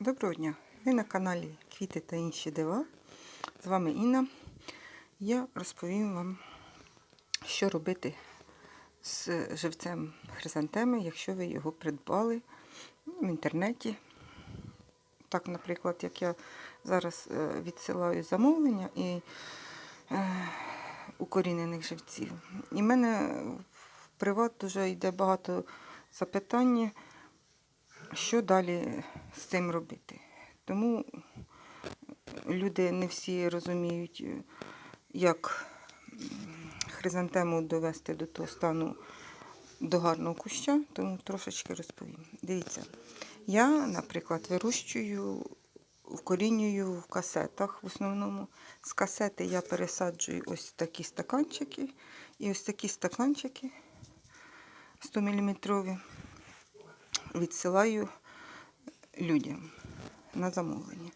Доброго дня! Ви на каналі Квіти та інші дива. З вами Інна. Я розповім вам, що робити з живцем хризантеми, якщо ви його придбали в інтернеті. Так, наприклад, як я зараз е, відсилаю замовлення і е, укорінених живців. І в мене в приват дуже йде багато запитань що далі з цим робити. Тому люди не всі розуміють, як хризантему довести до того стану до гарного куща, тому трошечки розповім. Дивіться, я, наприклад, вирощую, вкорінюю в касетах в основному. З касети я пересаджую ось такі стаканчики і ось такі стаканчики 100 мм відсилаю людям на замовлення.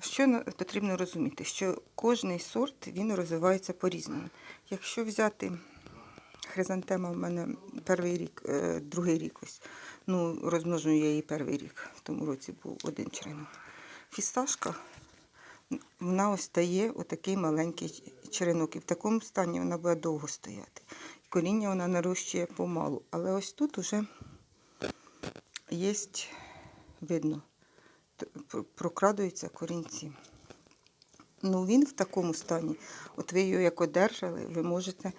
Що потрібно розуміти? Що кожний сорт він розвивається по-різному. Якщо взяти хризантема в мене перший рік, е, другий рік ось, ну, розмножую я її перший рік, в тому році був один черенок. Фісташка, вона ось стає отакий маленький черенок. І в такому стані вона буде довго стояти. Коріння вона нарощує помалу. Але ось тут уже є, видно, прокрадуються корінці. Ну, він в такому стані. От ви його як одержали, ви можете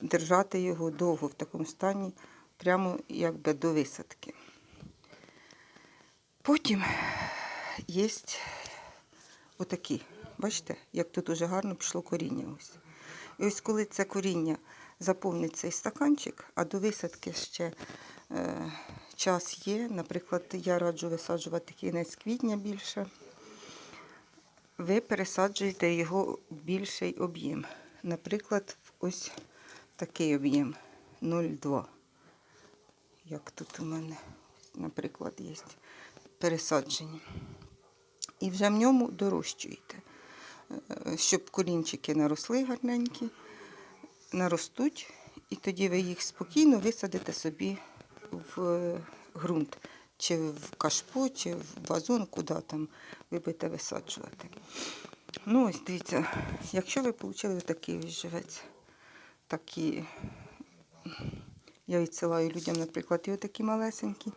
держати його довго в такому стані, прямо якби до висадки. Потім є отакі. Бачите, як тут уже гарно пішло коріння. Ось. І ось коли це коріння заповнить цей стаканчик, а до висадки ще е, час є. Наприклад, я раджу висаджувати кінець квітня більше. Ви пересаджуєте його в більший об'єм. Наприклад, ось такий об'єм 0,2. Як тут у мене, наприклад, є пересаджені. І вже в ньому дорощуєте, Е, щоб корінчики наросли гарненькі, наростуть, і тоді ви їх спокійно висадите собі в е, ґрунт, чи в кашпо, чи в вазон, куди там ви будете висаджувати. Ну, ось дивіться, якщо ви отримали такий ось живець, такі, я відсилаю людям, наприклад, і отакі малесенькі,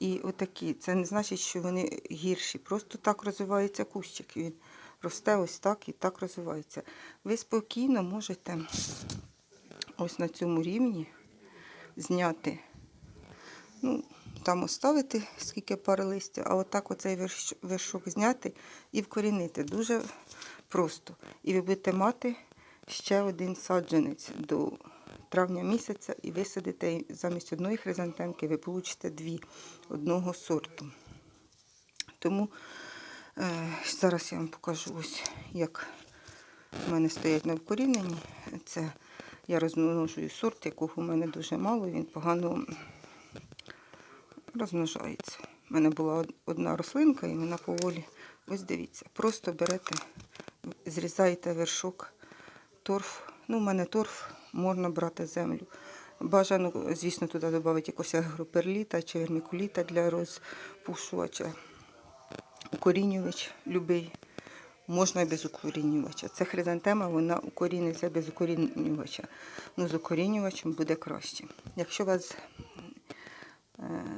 і отакі. Це не значить, що вони гірші. Просто так розвивається кущик. Він росте ось так і так розвивається. Ви спокійно можете ось на цьому рівні зняти, ну, там оставити скільки пар листя, а отак оцей вершок зняти і вкорінити. Дуже просто. І ви будете мати ще один саджанець до травня місяця і висадите замість одної хризантемки, ви получите дві одного сорту. Тому е, зараз я вам покажу ось, як в мене стоять на вкоріненні. Це я розмножую сорт, якого у мене дуже мало, він погано розмножається. У мене була одна рослинка і вона поволі. Ось дивіться, просто берете, зрізаєте вершок, торф. Ну, у мене торф, можна брати землю. Бажано, звісно, туди додати якогось агроперліта чи вермікуліта для розпушувача. Укорінювач любий. Можна і без укорінювача. Це хризантема, вона укоріниться без укорінювача. Ну, з укорінювачем буде краще. Якщо у вас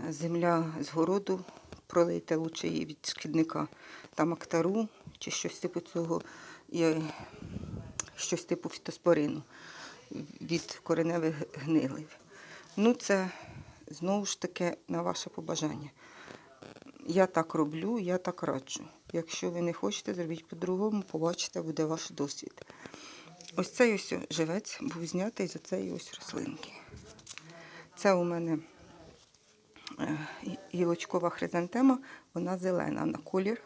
земля з городу, пролийте лучше її від шкідника, там актару чи щось типу цього, і щось типу фітоспорину від кореневих гнилів. Ну, це знову ж таки на ваше побажання. Я так роблю, я так раджу. Якщо ви не хочете, зробіть по-другому, побачите, буде ваш досвід. Ось цей ось живець був знятий з цієї ось рослинки. Це у мене е, гілочкова хризантема, вона зелена на колір.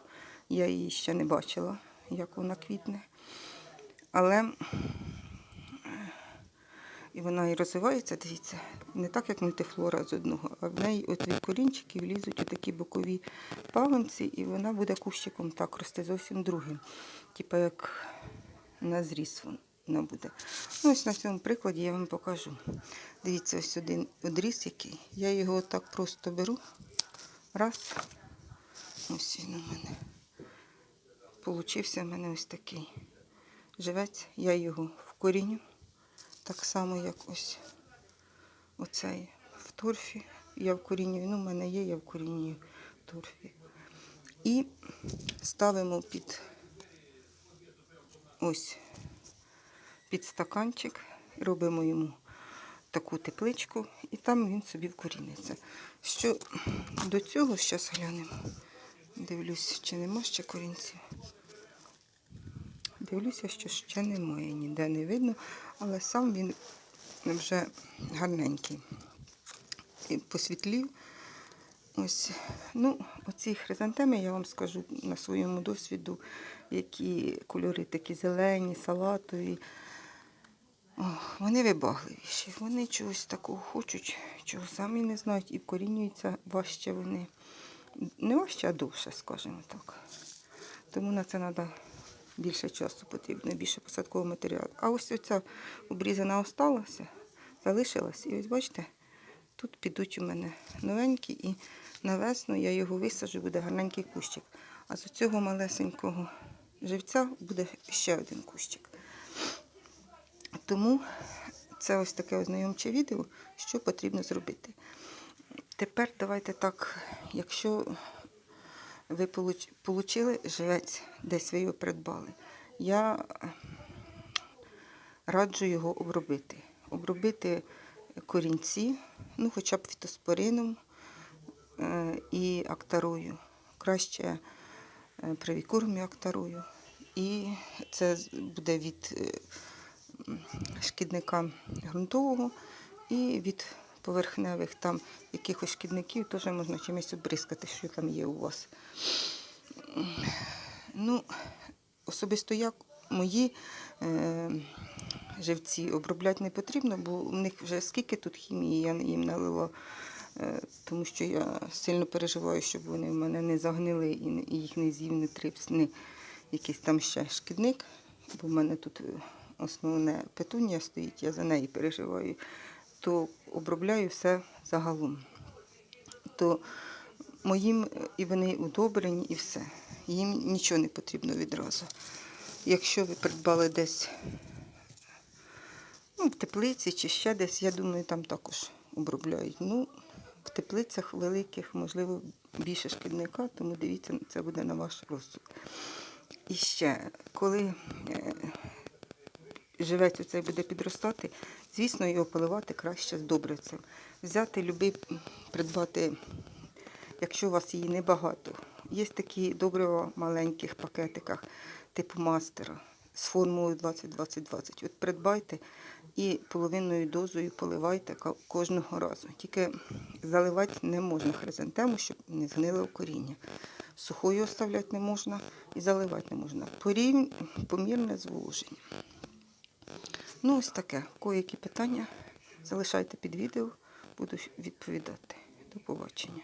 Я її ще не бачила, як вона квітне. Але е, і вона і розвивається, дивіться, не так, як мультифлора з одного, а в неї от від корінчиків лізуть отакі бокові пагонці, і вона буде кущиком так рости зовсім другим. Типа як на зріз вона буде. Ну, ось на цьому прикладі я вам покажу. Дивіться, ось один одріз який. Я його так просто беру, раз, Ось він у мене. Получився в мене ось такий живець. Я його вкоріню. Так само, як ось оцей в торфі. Я вкорінюю. Ну, в мене є, я вкорінюю в торфі. І ставимо під ось під стаканчик, робимо йому таку тепличку, і там він собі вкоріниться. Що до цього зараз глянемо. Дивлюсь, чи нема ще корінців. Дивлюся, що ще немає, ніде не видно, але сам він вже гарненький. І посвітлів. Ось, ну, оці хризантеми, я вам скажу на своєму досвіду, які кольори такі зелені, салатові. О, вони вибагливіші. Вони чогось такого хочуть, чого самі не знають, і вкорінюються важче вони. Не важче, а довше, скажімо так. Тому на це треба більше часу потрібно, більше посадкового матеріалу. А ось оця обрізана осталася, залишилась. І ось бачите, тут підуть у мене новенькі, і на весну я його висаджу, буде гарненький кущик. А з цього малесенького живця буде ще один кущик. Тому це ось таке ознайомче відео, що потрібно зробити. Тепер давайте так, якщо ви получ- получили живець, десь ви його придбали, я раджу його обробити. Обробити корінці, ну хоча б фітоспорином е, і актарою. Краще е, привікуром і актарою. І це буде від е, шкідника ґрунтового і від поверхневих там якихось шкідників теж можна чимось обризкати, що там є у вас. Ну, особисто як мої е, живці обробляти не потрібно, бо в них вже скільки тут хімії я їм налила, е, тому що я сильно переживаю, щоб вони в мене не загнили і їх не з'їв, не трипс, не якийсь там ще шкідник, бо в мене тут е, основне петунія стоїть, я за неї переживаю, то обробляю все загалом. То моїм і вони удобрені, і все. Їм нічого не потрібно відразу. Якщо ви придбали десь ну, в теплиці чи ще десь, я думаю, там також обробляють. Ну, в теплицях великих, можливо, більше шкідника, тому дивіться, це буде на ваш розсуд. І ще, коли е, живець оцей буде підростати, звісно, його поливати краще з добривцем. Взяти любий, придбати, якщо у вас її небагато. Є такі добрива в маленьких пакетиках, типу мастера з формулою 20-20-20. От придбайте і половинною дозою поливайте кожного разу. Тільки заливати не можна хризантему, щоб не згнило коріння. Сухою оставляти не можна і заливати не можна. Порівнь, помірне зволоження. Ну, ось таке. Коякі питання залишайте під відео, буду відповідати. До побачення.